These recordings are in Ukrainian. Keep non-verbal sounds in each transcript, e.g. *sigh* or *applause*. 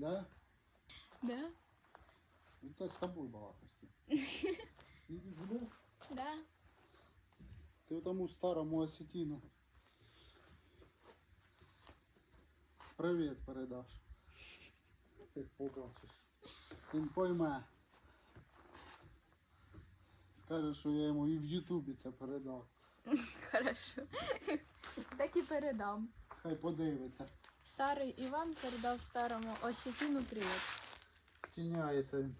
Да? Да? Ну так з тобою балакості. Їдеш гуляти? Да. Ти тому старому осетіну. Привіт передаш. Як побачиш. Він пойме. Скаже, що я йому і в Ютубі це передав. *laughs* Хорошо. Так і передам. Хай подивиться. Старий Іван передав старому Осетіну привіт. Тіняється він.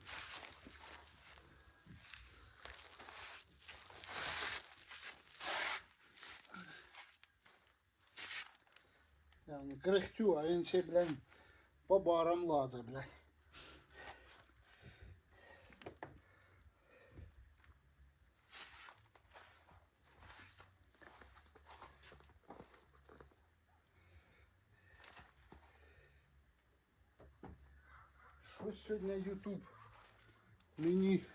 Я не кряхтю, а він ще, блядь, по барам лазить, блядь. Щось сьогодні Ютуб мені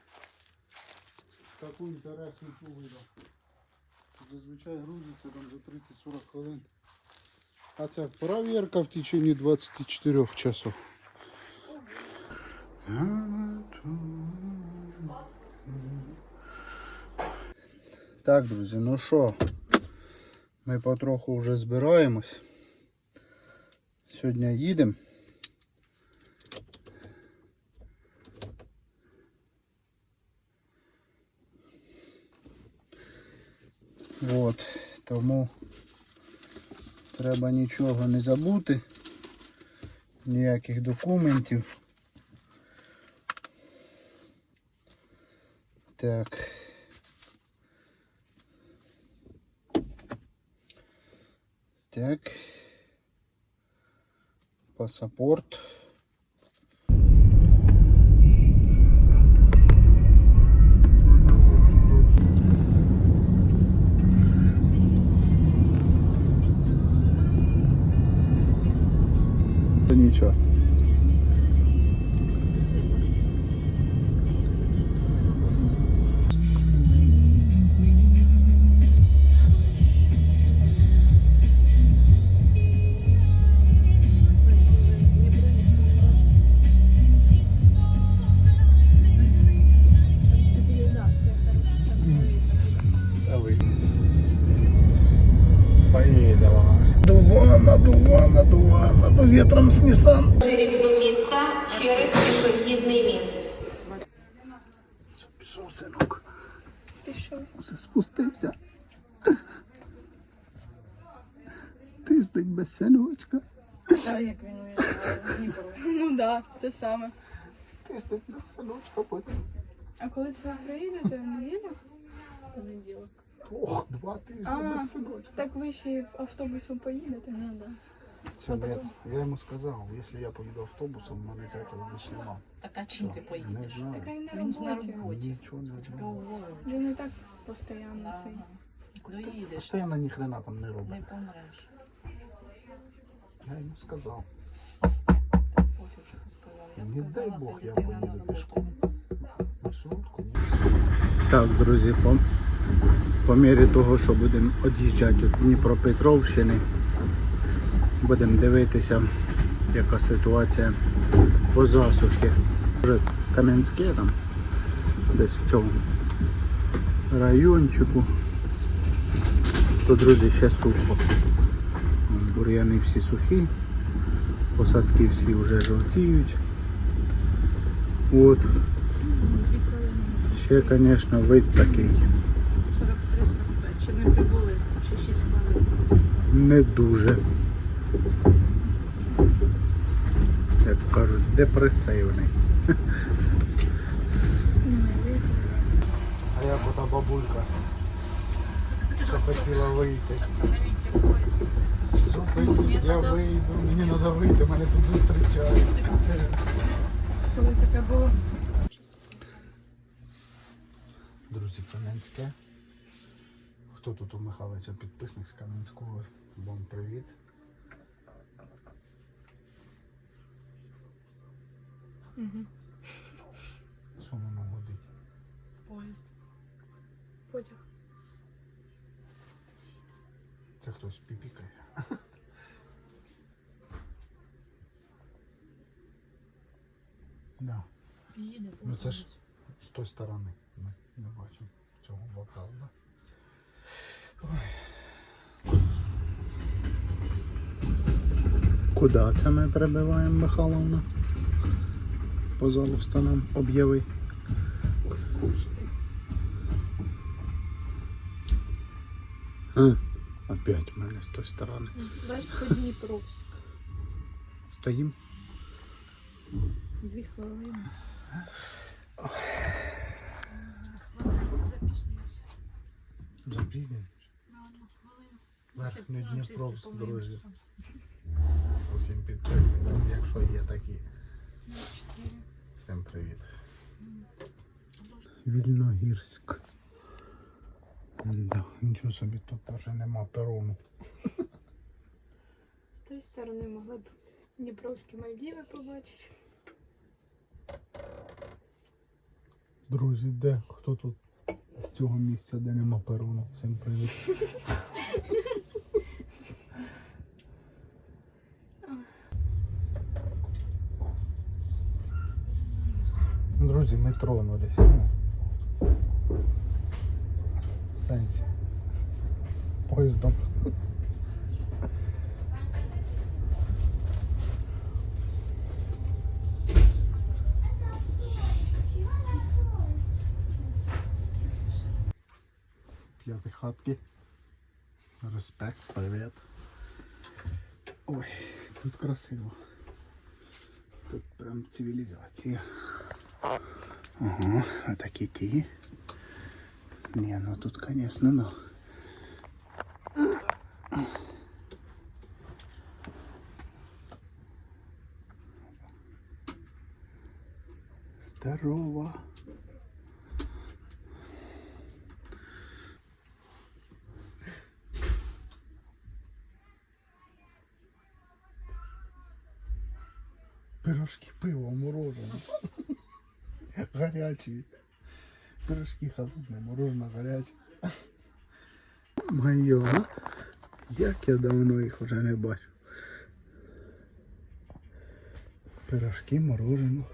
таку інтересну видав. Зазвичай грузиться там за 30-40 хвилин. А це перевірка в течение 24 часов. Так, друзі, ну що, ми потроху вже збираємось. Сьогодні їдемо. От, тому треба нічого не забути, ніяких документів. Так. Так. Паспорт. Нічого. Дувана, дувана, ну ветром с Nissan. Жирів до міста через пішохідний міст. Пішов синок. Пішов. Все спустився. Тиждень без синочка. Ну да, те саме. Тиждень без синочка потім. А коли це приїдете в неділю? Понеділок. Ох, два тижні без синочка. Так ви ще автобусом поїдете? Ну да. Сьогодні я, я йому сказав, якщо я поїду автобусом, в мене зятя більше нема. Так а чим ти Не поїдеш? знаю. Така й на Він ж на роботі. роботі. Нічого не Тебе знаю. уволили. Він і так постійно цей. Куди їдеш? Та я на ніхрена там не роблю. Не помреш. Я йому сказав. Так пофіг, що ти сказав. Я Не дай сказала, Бог, хай я дитина на поїду роботу. пішком. Маршрутку. Так, друзі, по, по мірі того, що будемо від'їжджати від Дніпропетровщини, будемо дивитися, яка ситуація по засухі. Вже Кам'янське там, десь в цьому райончику. То, друзі, ще сухо. Бур'яни всі сухі, посадки всі вже жовтіють. От. Ще, звісно, вид такий 43-45. Ще не прибули. Ще 6 хвилин. не дуже. Як кажуть, депресивний. А як ота бабулька, що хотіла вийти. Вийти? Я вийду, мені треба вийти, мене тут зустрічають. Коли таке було. Друзі, Кам'янське. Хто тут у Михайловича підписник з Кам'янського? Вам привіт. Угу. Що воно годить? Поїзд. Потяг. Це хтось піпікає. Да. Їде Ну це ж з тої сторони. Ми не бачимо цього вокзалу, да? Куди це ми прибиваємо, Михайловна? Пожалуйста, нам об'яви. Опять в мене з тої сторони. Бач, по Дніпровськ. Стоїм. Дві хвилини. Запізнюємо. Верхньодніпровськ, друзі. Усім підписникам, якщо є такі. Всім привіт. Вільногірськ. Да, нічого собі тут теж нема перону. З тої сторони могли б Дніпровські Мальдіви побачити. Друзі, де? Хто тут з цього місця, де нема перону? Всім привіт. *laughs* Друзі, ми тронулись. Ну, в сенсі. Поїздом. П'яти хатки. Респект, привіт. Ой, тут красиво. Тут прям цивілізація. Ага, а такі ті. Не, ну тут, конечно, ну. Здорово. Гарячі. Пирожки холодне, мороженое гаряче. Моє, а? як я давно їх вже не бачив. Пирожки, мороженое.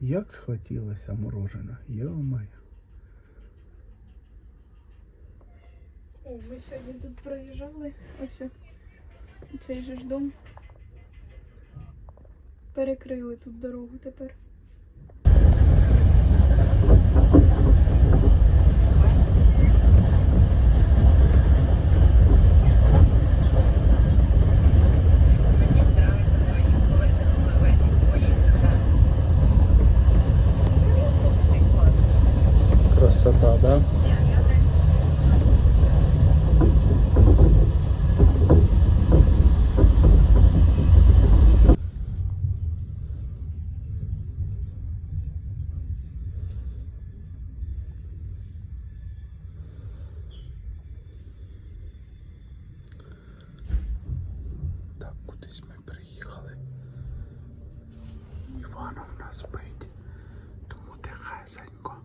Як схотілося мороженое, йо-моє. О, ми сьогодні тут проїжджали. Ось цей же ж дом. Перекрили тут дорогу тепер. Мені нравиться в твоїм туалеті туалеті. Поїхали. Ти класний. Красота, да? Так, кудись ми приїхали. Іванов нас бить, тому тихесенько.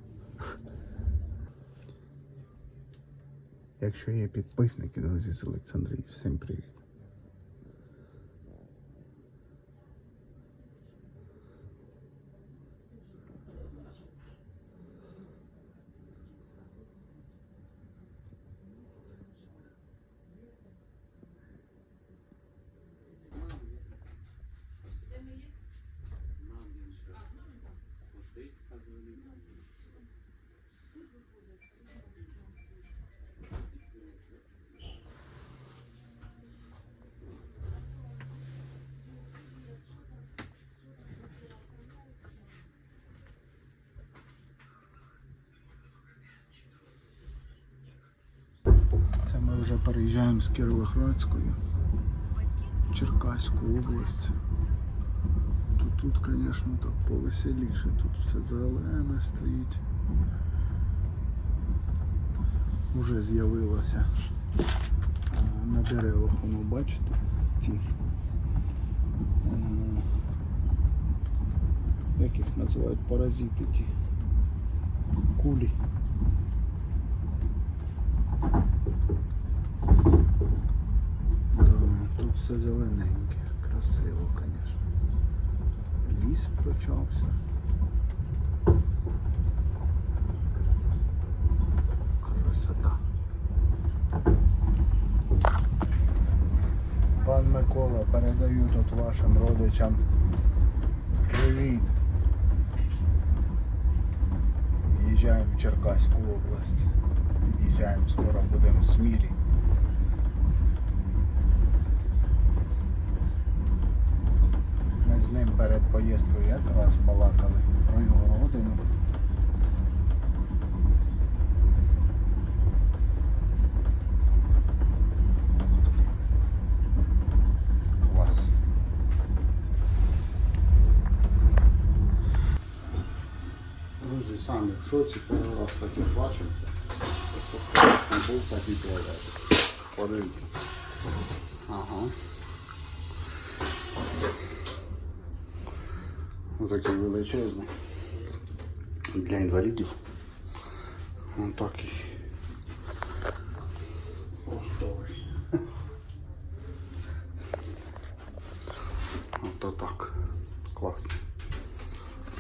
Якщо є підписники, друзі з Олександрії, всім привіт. Це ми вже переїжджаємо з Кіровоградської Черкаську область. Тут, тут, звісно, так повеселіше. Тут все зелене стоїть. Уже з'явилося на деревах, воно бачите, ті. е, Як їх називають паразити ті кулі. Да, тут все зелененьке. красиво, звісно. Ліс почався. Красота. Пан Микола, передаю тут вашим родичам привіт. Їжджаємо в Черкаську область. Під'їжджаємо, скоро будемо в Смілі. З ним перед поїздкою якраз балакали про його родину. Клас. Друзі, самі в шоці, перший раз таке бачимо. Щоб не був такий туалет. Подивіться. Ага. Отакий величезний. Для інвалідів. Он такий.